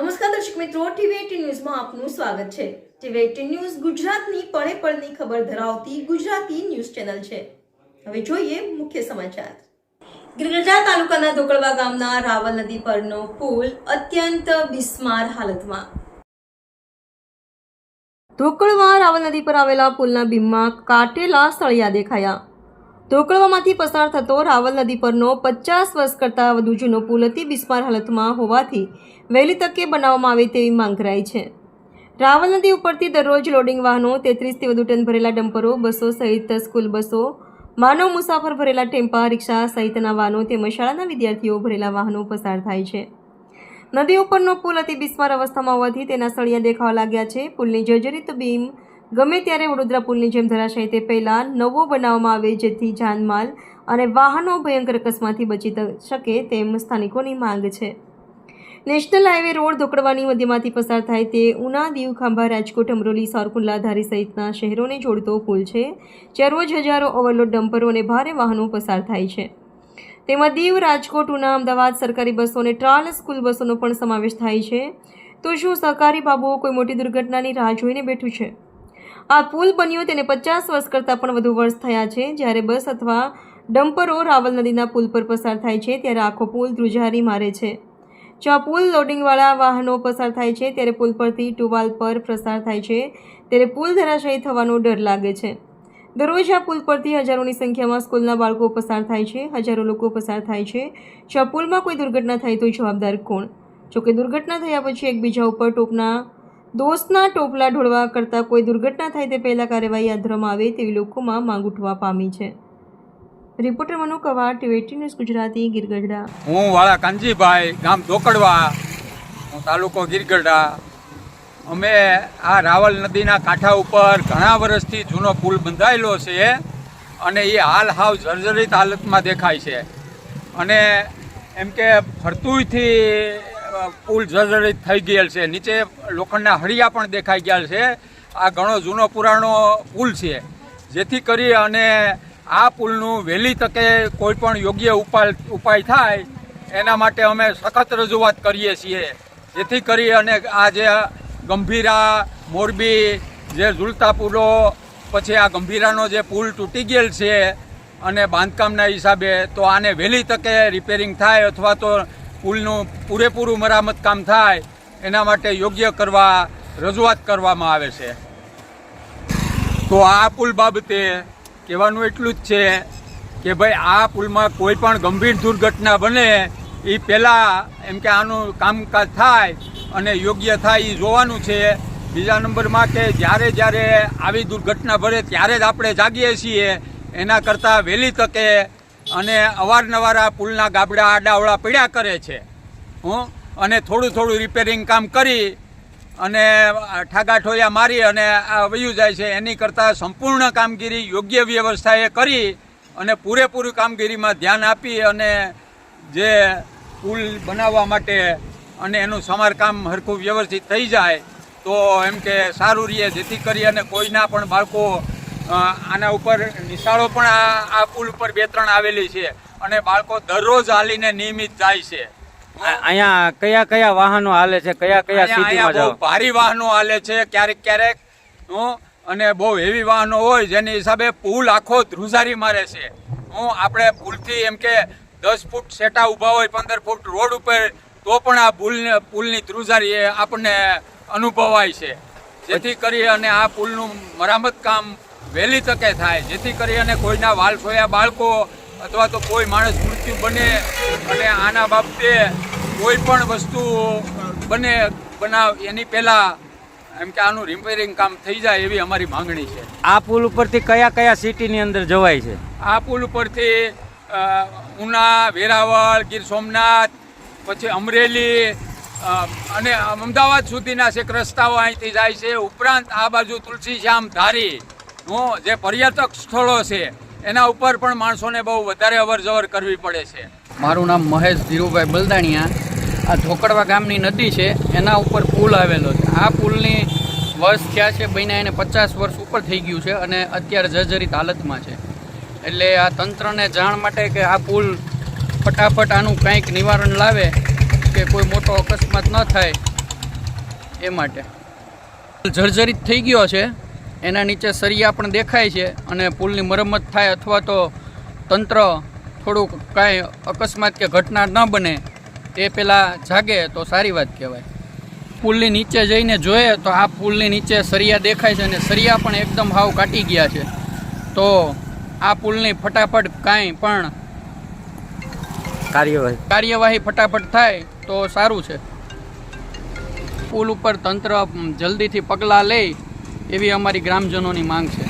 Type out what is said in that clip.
નમસ્કાર દર્શક મિત્રો ટીવી ન્યૂઝમાં આપનું સ્વાગત છે. ટીવી એટીન ન્યૂઝ ગુજરાતની પળે પળની ખબર ધરાવતી ગુજરાતી ન્યૂઝ ચેનલ છે. હવે જોઈએ મુખ્ય સમાચાર. ગિરગજા તાલુકાના ધોકળવા ગામના રાવલ નદી પરનો પુલ અત્યંત બિસ્માર હાલતમાં. ધોકળવા રાવલ નદી પર આવેલા પુલના બીમમાં કાટેલા સળિયા દેખાયા. ધોકળવામાંથી પસાર થતો રાવલ નદી પરનો પચાસ વર્ષ કરતાં વધુ જૂનો પુલ અતિ બિસ્માર હાલતમાં હોવાથી વહેલી તકે બનાવવામાં આવે તેવી માંગ કરાઈ છે. રાવલ નદી ઉપરથી દરરોજ લોડિંગ વાહનો તેત્રીસથી વધુ ટન ભરેલા ડમ્પરો, બસો સહિત સ્કૂલ બસો, માનવ મુસાફર ભરેલા ટેમ્પા, રિક્ષા સહિતના વાહનો તેમજ શાળાના વિદ્યાર્થીઓ ભરેલા વાહનો પસાર થાય છે. નદી ઉપરનો પુલ અતિ બિસ્માર અવસ્થામાં હોવાથી તેના સળિયા દેખાવા લાગ્યા છે. પુલની જર્જરિત બીમ ગમે ત્યારે વડોદરા પુલની જેમ ધરાશાય તે પહેલાં નવો બનાવવામાં આવે જેથી જાનમાલ અને વાહનો ભયંકર અકસ્માતથી બચી શકે તેમ સ્થાનિકોની માંગ છે. નેશનલ હાઈવે રોડ ધોકડવાની મધ્યમાંથી પસાર થાય તે ઉના દીવ ખાંભા રાજકોટ, અમરોલી સારકુંડલા ધારી સહિતના શહેરોને જોડતો પુલ છે, જ્યાં રોજ હજારો ઓવરલોડ ડમ્પરો અને ભારે વાહનો પસાર થાય છે. તેમાં દીવ, રાજકોટ, ઉના, અમદાવાદ સરકારી બસો અને ટ્રાલ સ્કૂલ બસોનો પણ સમાવેશ થાય છે. તો શું સહકારી બાબુઓ કોઈ મોટી દુર્ઘટનાની રાહ જોઈને બેઠું છે? આ પુલ બન્યો તેને પચાસ વર્ષ કરતાં પણ વધુ વર્ષ થયા છે. જ્યારે બસ અથવા ડમ્પરો રાવલ નદીના પુલ પર પસાર થાય છે, ત્યારે આખો પુલ ધ્રુજારી મારે છે. જો આ પુલ લોડિંગવાળા વાહનો પસાર થાય છે, ત્યારે પુલ પરથી ટુવાલ પર પ્રસાર થાય છે. ત્યારે પુલ ધરાશયી થવાનો ડર લાગે છે. દરરોજ આ પુલ પરથી હજારોની સંખ્યામાં સ્કૂલના બાળકો પસાર થાય છે, હજારો લોકો પસાર થાય છે. જો આ પુલમાં કોઈ દુર્ઘટના થાય તો જવાબદાર કોણ? જોકે દુર્ઘટના થયા પછી એકબીજા ઉપર ટોપના દોષના ટોપલા ઢોળવા કરતાં કોઈ દુર્ઘટના થાય તે પહેલાં કાર્યવાહી હાથ આવે તેવી લોકોમાં માંગ ઉઠવા પામી છે. Reporter Manu Kavar TV news Gujarati, Girgadhada. હું વાળા કાનજીભાઈ, ગામ ધોકડવા, હું તાલુકો ગીરગઢડા. અમે આ રાવલ નદીના કાંઠા ઉપર ઘણા વર્ષથી જૂનો પુલ બંધાયેલો છે અને એ હાલ હાવ જર્જરિત હાલતમાં દેખાય છે. અને એમ કે ફરતુંયથી પુલ જર્જરિત થઈ ગયેલ છે. નીચે લોખંડના હળિયા પણ દેખાઈ ગયા છે. આ ઘણો જૂનો પુરાણો પુલ છે. જેથી કરી અને આ પુલનું વહેલી તકે કોઈ પણ યોગ્ય ઉપાય ઉપાય થાય, એના માટે અમે સખત રજૂઆત કરીએ છીએ. જેથી કરી અને આ જે ગંભીરા, મોરબી જે ઝુલતા પુલો, પછી આ ગંભીરાનો જે પુલ તૂટી ગયેલ છે અને બાંધકામના હિસાબે, તો આને વહેલી તકે રિપેરિંગ થાય અથવા તો પુલનું પૂરેપૂરું મરામત કામ થાય, એના માટે યોગ્ય કરવા, રજૂઆત કરવામાં આવે છે. તો આ પુલ બાબતે કહેવાનું એટલું જ છે કે ભાઈ, આ પુલમાં કોઈ પણ ગંભીર દુર્ઘટના બને એ પહેલાં એમ કે આનું કામકાજ થાય અને યોગ્ય થાય એ જોવાનું છે. બીજા નંબરમાં કે જ્યારે જ્યારે આવી દુર્ઘટના ભરે ત્યારે જ આપણે જાગીએ છીએ. એના કરતાં વહેલી તકે અને અવારનવાર આ પુલના ગાબડા આડાવડા પીડ્યા કરે છે. હું અને થોડું થોડું રિપેરિંગ કામ કરી અને ઠાગાઠોયા મારી અને આ વયું જાય છે. એની કરતાં સંપૂર્ણ કામગીરી યોગ્ય વ્યવસ્થાએ કરી અને પૂરેપૂરી કામગીરીમાં ધ્યાન આપી અને જે પુલ બનાવવા માટે અને એનું સમારકામ હરખું વ્યવસ્થિત થઈ જાય તો એમ કે સારું રહે. જેથી કરી અને કોઈના પણ બાળકો આના ઉપર નિશાળો પણ આ આ પુલ ઉપર બે ત્રણ આવેલી છે અને બાળકો દરરોજ હાલીને નિયમિત જાય છે. અહીંયા કયા કયા વાહનો હાલે છે? કયા કયા સિટીમાં જાવ ભારી વાહનો હાલે છે ક્યારેક ક્યારેક હું અને બહુ હેવી વાહનો હોય જેની હિસાબે પુલ આખો ધ્રુજારી મારે છે. હું આપણે પુલથી એમ કે દસ ફૂટ સેટા ઊભા હોય પંદર ફૂટ રોડ ઉપર તો પણ આ પુલને પુલની ધ્રુજારી આપણને અનુભવાય છે. જેથી કરી અને આ પુલનું મરામત કામ વહેલી તકે થાય. જેથી કરી અને કોઈના વાલ સોયા બાળકો અથવા તો કોઈ માણસ મૃત્યુ બને અને આના બાબતે કોઈ પણ વસ્તુ બને બનાવ એની પહેલાં એમ કે આનું રિપેરિંગ કામ થઈ જાય એવી અમારી માંગણી છે. આ પુલ ઉપરથી કયા કયા સિટીની અંદર જવાય છે? આ પુલ ઉપરથી ઉના વેરાવળ ગીર સોમનાથ પછી અમરેલી અને અમદાવાદ સુધીના છેક રસ્તાઓ અહીંથી જાય છે. ઉપરાંત આ બાજુ તુલસીશ્યામ ધારી. હું જે પર્યટક સ્થળો છે, એના ઉપર પણ માણસોને બહુ વધારે અવર જવર કરવી પડે છે. મારું નામ મહેશ ધીરુભાઈ બલદાણિયા. આ ધોકડવા ગામની નદી છે, એના ઉપર પુલ આવેલો છે. આ પુલની વર્ષ થયા છે, બન્યા એને પચાસ વર્ષ ઉપર થઈ ગયું છે અને અત્યારે જર્જરિત હાલતમાં છે. એટલે આ તંત્રને જાણ માટે કે આ પુલ ફટાફટ આનું કંઈક નિવારણ લાવે કે કોઈ મોટો અકસ્માત ન થાય, એ માટે. જર્જરિત થઈ ગયો છે. એના નીચે સરિયા પણ દેખાય છે અને પુલની મરમ્મત થાય અથવા તો તંત્ર થોડુંક કાંઈ અકસ્માત કે ઘટના ન બને એ પહેલાં જાગે તો સારી વાત કહેવાય. પુલની નીચે જઈને જોઈએ તો આ પુલની નીચે સરિયા દેખાય છે અને સરિયા પણ એકદમ હાવ કાટી ગયા છે. તો આ પુલની ફટાફટ કાંઈ પણ કાર્યવાહી. કાર્યવાહી ફટાફટ થાય તો સારું છે. પુલ ઉપર તંત્ર જલ્દીથી પગલાં લે એવી અમારી ગ્રામજનોની માંગ છે.